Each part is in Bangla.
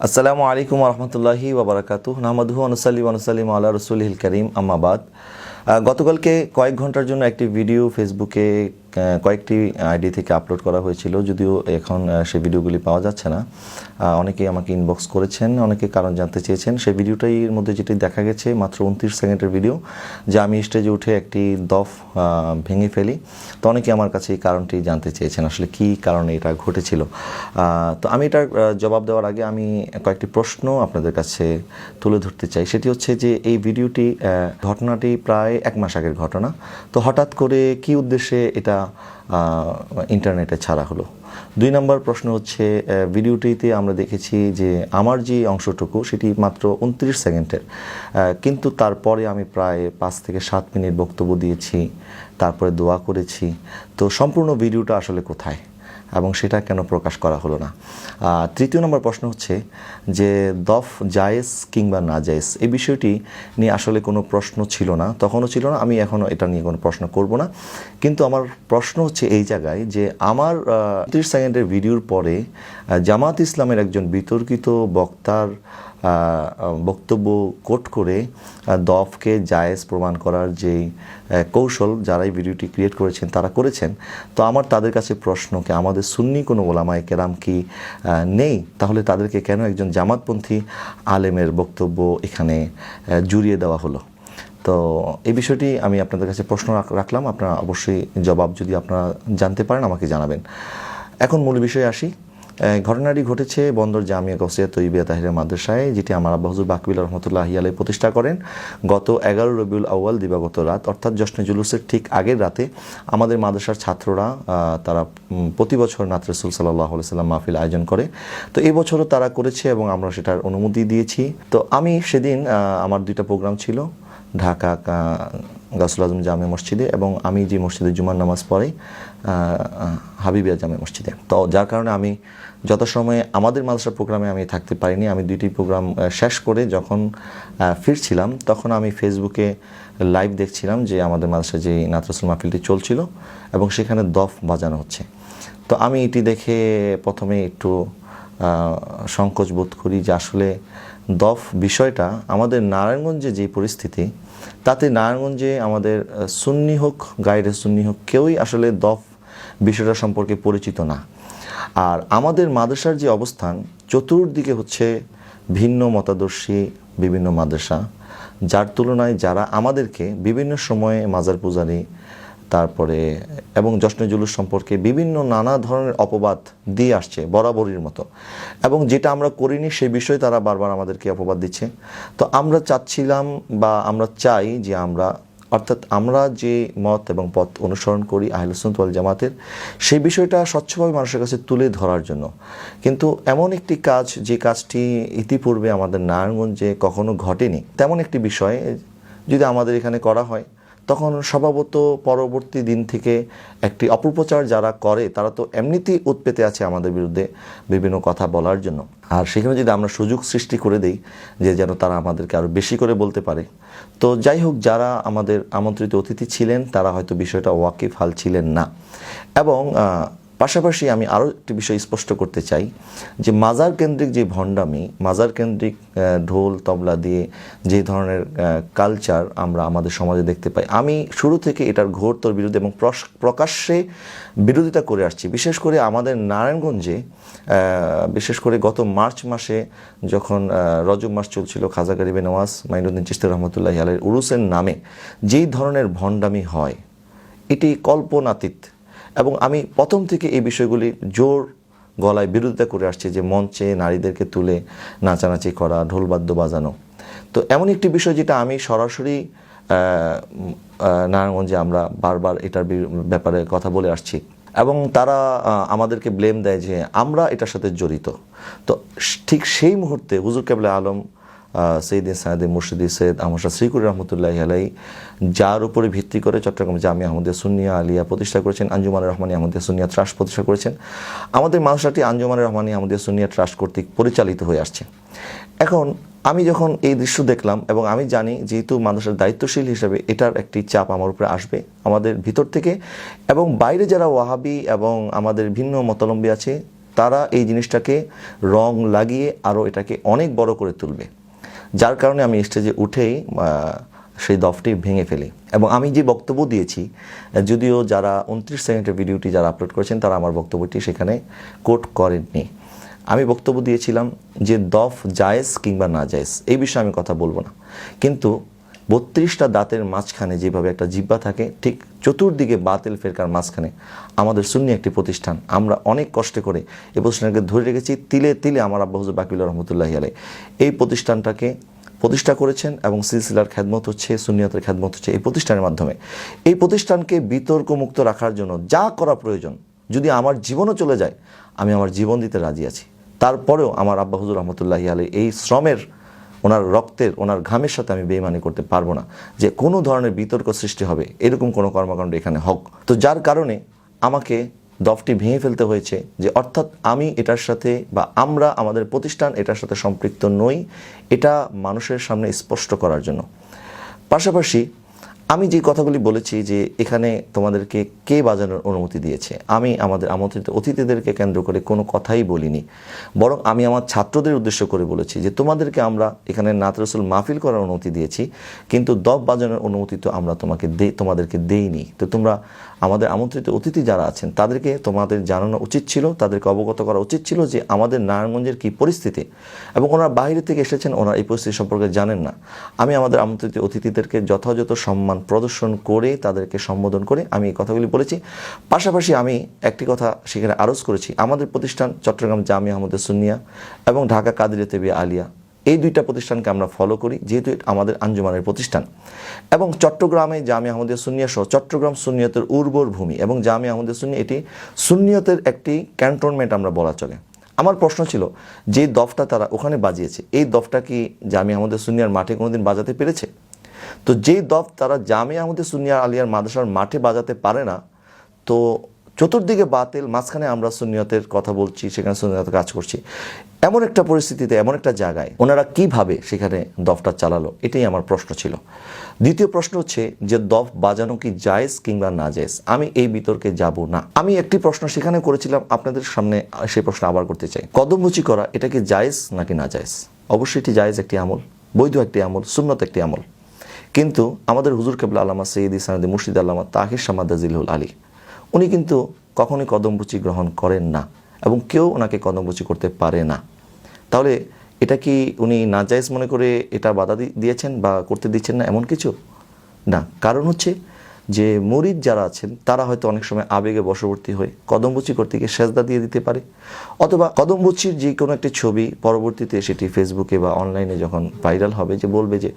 আসসালামু আলাইকুম রহমতুল্লাহি ওবরাকাতু নামাদুহু অনুসাল্লি আনুসাল্লিম আল্লাহ রসুলহিল করিম। আমাবাদ গতকালকে কয়েক ঘণ্টার জন্য একটি ভিডিও ফেসবুকে কয়েকটি আইডি থেকে আপলোড করা হয়েছিল, যদিও এখন সেই ভিডিওগুলি পাওয়া যাচ্ছে না। অনেকেই আমাকে ইনবক্স করেছেন, অনেকে কারণ জানতে চেয়েছেন। সেই ভিডিওটার মধ্যে যেটি দেখা গেছে, মাত্র উনত্রিশ সেকেন্ডের ভিডিও, যে আমি স্টেজে উঠে একটি দফ ভেঙে ফেলি। তো অনেকে আমার কাছে এই কারণটি জানতে চেয়েছেন, আসলে কী কারণে এটা ঘটেছিল। তো আমি এটার জবাব দেওয়ার আগে আমি কয়েকটি প্রশ্ন আপনাদের কাছে তুলে ধরতে চাই। সেটি হচ্ছে যে, এই ভিডিওটি ঘটনাটি প্রায় এক মাস আগের ঘটনা। তো হঠাৎ করে কি উদ্দেশ্যে এটা ইন্টারনেটে ছাড়া হলো। দুই নম্বর প্রশ্ন হচ্ছে ভিডিওটিতে আমরা দেখেছি যে আমার যে অংশটুকু সেটি মাত্র উনত্রিশ সেকেন্ডের। কিন্তু তারপরে আমি প্রায় পাঁচ থেকে সাত মিনিট বক্তব্য দিয়েছি, তারপরে দোয়া করেছি। তো সম্পূর্ণ ভিডিওটা আসলে কোথায়? এবং সেটা কেন প্রকাশ করা হলো না? তৃতীয় নম্বর প্রশ্ন হচ্ছে যে, দফ জায়েজ কিংবা না জায়েজ? এই বিষয়টি নিয়ে আসলে কোনো প্রশ্ন ছিল না, তখনও ছিল না। আমি এখনও এটা নিয়ে কোনো প্রশ্ন করব না। কিন্তু আমার প্রশ্ন হচ্ছে এই জায়গায় যে, আমার ত্রিশ সেকেন্ডের ভিডিওর পরে জামাত ইসলামের একজন বিতর্কিত বক্তার বক্তব্য কোট করে দফকে জায়েজ প্রমাণ করার আহ, কৌশল যারা এই ভিডিওটি ক্রিয়েট করেছেন তারা করেছেন। তো আমার তাদের কাছে প্রশ্নকে আমাদের সুন্নি কোনো ওলামায় কেরাম কি নেই? তাহলে তাদেরকে কেন একজন জামাতপন্থী আলেমের বক্তব্য এখানে জুড়িয়ে দেওয়া হলো? তো এই বিষয়টি আমি আপনাদের কাছে প্রশ্ন রাখ- রাখলাম। আপনারা অবশ্যই জবাব যদি আপনারা জানতে পারেন আমাকে জানাবেন। এখন মূল বিষয়ে আসি। ঘটনাটি ঘটেছে বন্দর জামিয়া গসিয়া তৈবিয়া তাহিরা মাদ্রাসায়, যেটি আমার আব্বা হুজুর বাকবিল রহমতুল্লাহ আলাই প্রতিষ্ঠা করেন গত এগারো রবিউল আউয়াল দিবাগত রাত। অর্থাৎ জশ্নে জুলুসের ঠিক আগের রাতে আমাদের মাদ্রাসার ছাত্ররা তারা প্রতি বছর নাত রসুল সাল্লাহ সাল্লাম মাহফিল আয়োজন করে। তো এই বছরও তারা করেছে এবং আমরা সেটার অনুমতি দিয়েছি। তো আমি সেদিন আমার দুইটা প্রোগ্রাম ছিল, ঢাকা গাছুল আজম জামে মসজিদে এবং আমি যে মসজিদে জুমার নামাজ পড়াই হাবিবিয়া জামে মসজিদে। তো যার কারণে আমি যথাসময়ে আমাদের মাদ্রাসার প্রোগ্রামে আমি থাকতে পারিনি। আমি দুইটি প্রোগ্রাম শেষ করে যখন ফিরছিলাম, তখন আমি ফেসবুকে লাইভ দেখছিলাম যে আমাদের মাদ্রাসায় যে নাতরসুল মাহফিলটি চলছিল এবং সেখানে দফ বাজানো হচ্ছে। তো আমি এটি দেখে প্রথমে একটু সংকোচ বোধ করি যে আসলে দফ বিষয়টা আমাদের নারায়ণগঞ্জে যে পরিস্থিতি তাতে নারায়ণগঞ্জে আমাদের সুন্নি হোক গাইডে সুন্নি হোক, কেউই আসলে দফ বিষয়টা সম্পর্কে পরিচিত না। আর আমাদের মাদ্রাসার যে অবস্থান, চতুর্দিকে হচ্ছে ভিন্ন মতাদর্শী বিভিন্ন মাদ্রাসা। যার তুলনায় যারা আমাদেরকে বিভিন্ন সময়ে মাজার পূজারী তারপরে, এবং জশ্নে জুলুস সম্পর্কে বিভিন্ন নানা ধরনের অপবাদ দিয়ে আসছে বরাবরের মতো। এবং যেটা আমরা করিনি সেই বিষয়ে তারা বারবার আমাদেরকে অপবাদ দিচ্ছে। তো আমরা চাচ্ছিলাম বা আমরা চাই যে আমরা, অর্থাৎ আমরা যে মত এবং পথ অনুসরণ করি আহলুসন্ত জামাতের, সেই বিষয়টা স্বচ্ছভাবে মানুষের কাছে তুলে ধরার জন্য। কিন্তু এমন একটি কাজ, যে কাজটি ইতিপূর্বে আমাদের নারায়ণগঞ্জে কখনো ঘটেনি, তেমন একটি বিষয় যদি আমাদের এখানে করা হয় তখন স্বভাবত পরবর্তী দিন থেকে একটি অপপ্রচার যারা করে, তারা তো এমনিতেই উৎপেতে আছে আমাদের বিরুদ্ধে বিভিন্ন কথা বলার জন্য। আর সেখানে যদি আমরা সুযোগ সৃষ্টি করে দেই যে যেন তারা আমাদেরকে আরও বেশি করে বলতে পারে। তো যাই হোক, যারা আমাদের আমন্ত্রিত অতিথি ছিলেন, তারা হয়তো বিষয়টা ওয়াকিফ হাল ছিলেন না। এবং পাশাপাশি আমি আরও একটি বিষয় স্পষ্ট করতে চাই যে মাজার কেন্দ্রিক যে ভণ্ডামি, মাজার কেন্দ্রিক ঢোল, তবলা দিয়ে যে ধরনের কালচার আমরা আমাদের সমাজে দেখতে পাই, আমি শুরু থেকে এটার ঘোরতর বিরুদ্ধে এবং প্রকাশ্যে বিরোধিতা করে আসছি। বিশেষ করে আমাদের নারায়ণগঞ্জে বিশেষ করে গত মার্চ মাসে যখন রজব মাস চলছিল খাজা গরিবে নওয়াজ, মাইনুদ্দিন চিস্তি রহমতুল্লাহ আলের উরুসের নামে যেই ধরনের ভণ্ডামি হয়, এটি কল্পনাতীত। এবং আমি প্রথম থেকে এই বিষয়গুলি জোর গলায় বিরোধিতা করে আসছি যে মঞ্চে নারীদেরকে তুলে নাচানাচি করা ঢোলবাদ্য বাজানো। তো এমন একটি বিষয় যেটা আমি সরাসরি নারায়ণগঞ্জে আমরা বারবার এটার ব্যাপারে কথা বলে আসছি। এবং তারা আমাদেরকে ব্লেম দেয় যে আমরা এটার সাথে জড়িত। তো ঠিক সেই মুহূর্তে হুজুর কেবলা আলম সৈয়দ সায়দে মুর্শিদি সৈয়দ আহমদ শ্রীকুর রহমতুল্লাহ আলাই যার উপরে ভিত্তি করে চট্টগ্রাম জামিয়া আহমদিয়া সুনিয়া আলিয়া প্রতিষ্ঠা করেছেন, আঞ্জুমান রহমানি আহমদিয়া সুনিয়া ট্রাস্ট প্রতিষ্ঠা করেছেন। আমাদের মানুষটি আঞ্জুমান রহমানি আহমদিয়া সুনিয়া ট্রাস্ট কর্তৃক পরিচালিত হয়ে আসছে। এখন আমি যখন এই দৃশ্য দেখলাম এবং আমি জানি যেহেতু মানুষের দায়িত্বশীল হিসেবে এটার একটি চাপ আমার উপরে আসবে, আমাদের ভিতর থেকে এবং বাইরে যারা ওয়াহাবি এবং আমাদের ভিন্ন মতলম্বী আছে, তারা এই জিনিসটাকে রং লাগিয়ে আরও এটাকে অনেক বড় করে তুলবে। যার কারণে আমি স্টেজে উঠেই সেই দফটি ভেঙে ফেলি। এবং আমি যে বক্তব্য দিয়েছি, যদিও যারা উনত্রিশ সেকেন্ডের ভিডিওটি যারা আপলোড করেছেন, তারা আমার বক্তব্যটি সেখানে কোট করেননি। আমি বক্তব্য দিয়েছিলাম যে দফ জায়েজ কিংবা না জায়েজ, এই বিষয়ে আমি কথা বলব না। কিন্তু বত্রিশটা দাঁতের মাঝখানে যেভাবে একটা জিব্বা থাকে, ঠিক চতুর্দিকে বাতিল ফেরকার মাঝখানে আমাদের সুন্নি একটি প্রতিষ্ঠান। আমরা অনেক কষ্ট করে এই প্রতিষ্ঠানকে ধরে রেখেছি। তিলে তিলে আমার আব্বা হুজুর বাকিউল্লাহ রহমতুল্লাহ আলাই এই প্রতিষ্ঠানটাকে প্রতিষ্ঠা করেছেন এবং সিলসিলার খ্যাদমত হচ্ছে সুনিয়তের খ্যাদমত হচ্ছে এই প্রতিষ্ঠানের মাধ্যমে। এই প্রতিষ্ঠানকে বিতর্ক মুক্ত রাখার জন্য যা করা প্রয়োজন, যদি আমার জীবনও চলে যায়, আমি আমার জীবন দিতে রাজি আছি। তারপরেও আমার আব্বা হুজুর রহমতুল্লাহ আলাই এই শ্রমের ওনার রক্তের, ওনার ঘামের সাথে আমি বেইমানি করতে পারব না যে কোনো ধরনের বিতর্ক সৃষ্টি হবে, এরকম কোনো কর্মকাণ্ড এখানে হোক। তো যার কারণে আমাকে দফটি ভেঙে ফেলতে হয়েছে যে অর্থাৎ আমি এটার সাথে বা আমরা আমাদের প্রতিষ্ঠান এটার সাথে সম্পৃক্ত নই, এটা মানুষের সামনে স্পষ্ট করার জন্য। পাশাপাশি আমি যে কথাগুলি বলেছি যে এখানে তোমাদেরকে কে বাজানোর অনুমতি দিয়েছে, আমি আমাদের আমন্ত্রিত অতিথিদেরকে কেন্দ্র করে কোনো কথাই বলিনি। বরং আমি আমার ছাত্রদের উদ্দেশ্য করে বলেছি যে তোমাদেরকে আমরা এখানে নাত রসুল মাহফিল করার অনুমতি দিয়েছি, কিন্তু দব বাজানোর অনুমতি তো আমরা তোমাকে দে, তোমাদেরকে দেইনি। তো তোমরা আমাদের আমন্ত্রিত অতিথি যারা আছেন, তাদেরকে তোমাদের জানানো উচিত ছিল, তাদেরকে অবগত করা উচিত ছিল যে আমাদের নারায়ণগঞ্জের কী পরিস্থিতি এবং ওনারা বাইরে থেকে এসেছেন, ওনারা এই পরিস্থিতি সম্পর্কে জানেন না। আমি আমাদের আমন্ত্রিত অতিথিদেরকে যথাযথ সম্মান প্রদর্শন করে তাদেরকে সম্বোধন করে আমি এই কথাগুলি বলেছি। পাশাপাশি আমি একটি কথা সেখানে আরজ করেছি। আমাদের প্রতিষ্ঠান চট্টগ্রাম জামিয়া আহমদের সুনিয়া এবং ঢাকা কাদিরে তেবি আলিয়া। এই দুইটা প্রতিষ্ঠানকে আমরা ফলো করি, যেহেতু আমাদের আঞ্জুমানের প্রতিষ্ঠান। এবং চট্টগ্রামে জামিয়া আহমদিয়া সুন্নিয়া সহ চট্টগ্রাম সুনিয়তের উর্বর ভূমি এবং জামিয়া আহমদিয়া সুন্নি এটি সুন্নিয়তের একটি ক্যান্টনমেন্ট আমরা বলা চলে। আমার প্রশ্ন ছিল, যে দফটা তারা ওখানে বাজিয়েছে, এই দফটা কি জামি আহমদের সুনিয়ার মাঠে কোনোদিন বাজাতে পেরেছে? তো যেই দফ তারা জামিয়া আহমদের সুনিয়া আলিয়ার মাদ্রাসার মাঠে বাজাতে পারে না, তো চতুর্দিকে বাতিল, মাঝখানে আমরা সুনিয়তের কথা বলছি, সেখানে সুনিয়তের কাজ করছি। এমন একটা পরিস্থিতিতে, এমন একটা জায়গায় ওনারা কীভাবে সেখানে দফটা চালালো, এটাই আমার প্রশ্ন ছিল। দ্বিতীয় প্রশ্ন হচ্ছে যে দফ বাজানো কি জায়েজ কিংবা না জায়েজ? আমি এই বিতর্কে যাব না। আমি একটি প্রশ্ন সেখানে করেছিলাম, আপনাদের সামনে সেই প্রশ্ন আবার করতে চাই। কদমবুচি করা, এটা কি জায়েজ নাকি না জায়েজ? অবশ্যই এটি জায়েজ একটি আমল, বৈধ একটি আমল, সুন্নত একটি আমল। কিন্তু আমাদের হুজুর কেবলা আল্লামা সঈদ ইসানদি মুর্শিদ আল্লামা তাহির সামাদাজিলুল আলী, উনি কিন্তু কখনোই কদমবুচি গ্রহণ করেন না এবং কেউ ওনাকে কদমবুচি করতে পারে না। তাহলে এটা কি উনি নাজায়েজ মনে করে এটা বাধা দিয়েছেন বা করতে দিচ্ছেন না এমন কিছু? না, কারণ হচ্ছে যে মরিদ যারা আছেন, তারা হয়তো অনেক সময় আবেগে বশবর্তী হয়ে কদমবুচি করতে গিয়ে সেজদা দিয়ে দিতে পারে। অথবা কদমবুচির যে কোনো একটি ছবি পরবর্তীতে সেটি ফেসবুকে বা অনলাইনে যখন ভাইরাল হবে যে বলবে যে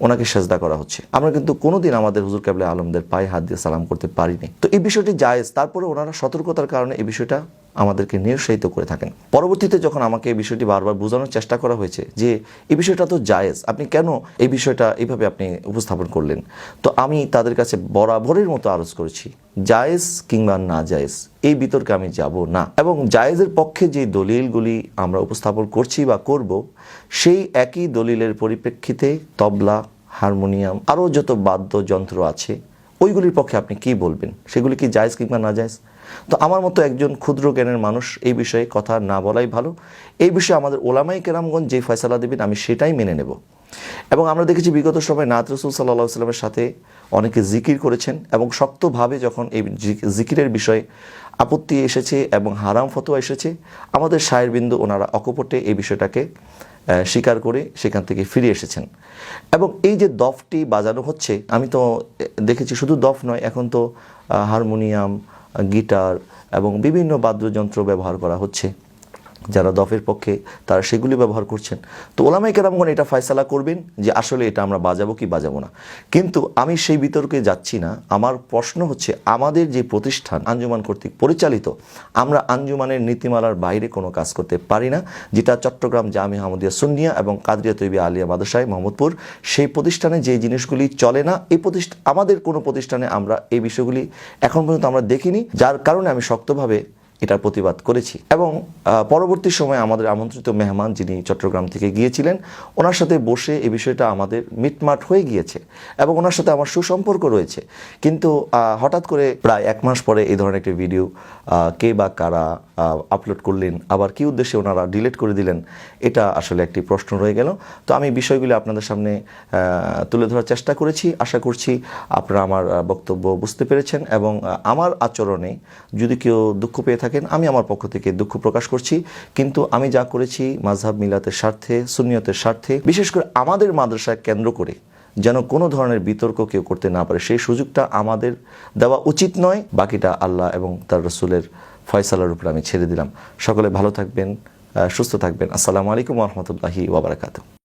ওনাকে সেজদা করা হচ্ছে। আমরা কিন্তু কোনোদিন আমাদের হুজুর কাবলে আলমদের পায়ে হাত দিয়ে সালাম করতে পারিনি। তো এই বিষয়টি জায়েজ। তারপরে ওনারা সতর্কতার কারণে এই বিষয়টা আমাদেরকে নিরুৎসাহিত করে থাকেন। পরবর্তীতে যখন আমাকে এই বিষয়টি বারবার বোঝানোর চেষ্টা করা হয়েছে যে, এই বিষয়টা তো জায়েজ, আপনি কেন এই বিষয়টা এইভাবে আপনি উপস্থাপন করলেন? তো আমি তাদের কাছে বরাবরের মতো আরজ করেছি, জায়েজ কিংবা না জায়েজ, এই বিতর্কে আমি যাব না। এবং জায়েজের পক্ষে যে দলিলগুলি আমরা উপস্থাপন করছি বা করব, সেই একই দলিলের পরিপ্রেক্ষিতে তবলা, হারমোনিয়াম, আরও যত বাদ্যযন্ত্র আছে, ওইগুলির পক্ষে আপনি কি বলবেন? সেগুলি কি জায়েজ কিংবা না জায়েজ? তো আমার মতো একজন ক্ষুদ্র জ্ঞানের মানুষ এই বিষয়ে কথা না বলাই ভালো। এই বিষয়ে আমাদের ওলামাই কেরামগঞ্জ যে ফয়সালা দেবেন, আমি সেটাই মেনে নেব। এবং আমরা দেখেছি বিগত সময় নাত রসুল সাল্লাহ সাল্লামের সাথে অনেকে জিকির করেছেন এবং শক্তভাবে যখন এই জিকিরের বিষয়ে আপত্তি এসেছে এবং হারাম ফতোয়া এসেছে, আমাদের সায়েরবিন্দু ওনারা অকপটে এই বিষয়টাকে স্বীকার করে সেখান থেকে ফিরে এসেছেন। এবং এই যে দফটি বাজানো হচ্ছে, আমি তো দেখেছি শুধু দফ নয়, এখন তো হারমোনিয়াম গিটার এবং বিভিন্ন বাদ্যযন্ত্র ব্যবহার করা হচ্ছে। যারা দফের পক্ষে, তারা সেগুলি ব্যবহার করছেন। তো ওলামাই কেরামগণ এটা ফয়সালা করবেন যে আসলে এটা আমরা বাজাবো কি বাজাবো না। কিন্তু আমি সেই বিতর্কে যাচ্ছি না। আমার প্রশ্ন হচ্ছে, আমাদের যে প্রতিষ্ঠান আঞ্জুমান কর্তৃক পরিচালিত, আমরা আঞ্জুমানের নীতিমালার বাইরে কোনো কাজ করতে পারি না, যেটা চট্টগ্রাম জামি আহমদিয়া সুন্নিয়া এবং কাদরিয়া তৈবি আলিয়া মাদ্রাসায় মোহাম্মদপুর, সেই প্রতিষ্ঠানে যে জিনিসগুলি চলে না, এই প্রতিষ্ঠান আমাদের কোনো প্রতিষ্ঠানে আমরা এই বিষয়গুলি এখন পর্যন্ত আমরা দেখিনি। যার কারণে আমি শক্তভাবে এটার প্রতিবাদ করেছি। এবং পরবর্তী সময়ে আমাদের আমন্ত্রিত মেহমান যিনি চট্টগ্রাম থেকে গিয়েছিলেন, ওনার সাথে বসে এই বিষয়টা আমাদের মিটমাট হয়ে গিয়েছে এবং ওনার সাথে আমার সুসম্পর্ক রয়েছে। কিন্তু হঠাৎ করে প্রায় এক মাস পরে এই ধরনের একটি ভিডিও কে বা কারা আপলোড করলেন, আবার কি উদ্দেশ্যে ওনারা ডিলিট করে দিলেন, এটা আসলে একটি প্রশ্ন রয়ে গেল। তো আমি বিষয়গুলি আপনাদের সামনে তুলে ধরার চেষ্টা করেছি। আশা করছি আপনারা আমার বক্তব্য বুঝতে পেরেছেন এবং আমার আচরণে যদি কেউ দুঃখ পেয়ে থাকেন, আমি আমার পক্ষ থেকে দুঃখ প্রকাশ করছি। কিন্তু আমি যা করেছি মাঝহাব মিলাতের স্বার্থে সুনিয়তের স্বার্থে, বিশেষ করে আমাদের মাদ্রাসায় কেন্দ্র করে যেন কোনো ধরনের বিতর্ক কেউ করতে না পারে, সেই সুযোগটা আমাদের দেওয়া উচিত নয়। বাকিটা আল্লাহ এবং তার রসুলের ফয়সালার উপর আমি ছেড়ে দিলাম। সকলে ভালো থাকবেন সুস্থ থাকবেন। আসসালামু আলাইকুম রহমতুল্লাহি ওবরাকাতু